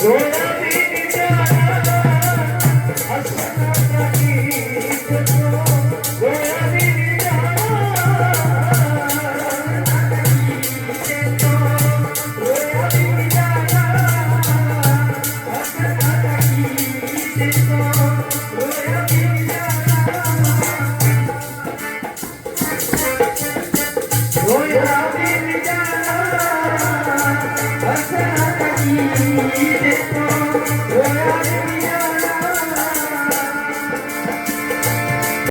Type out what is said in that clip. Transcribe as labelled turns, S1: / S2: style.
S1: ਸੋਚਦਾ Yeah.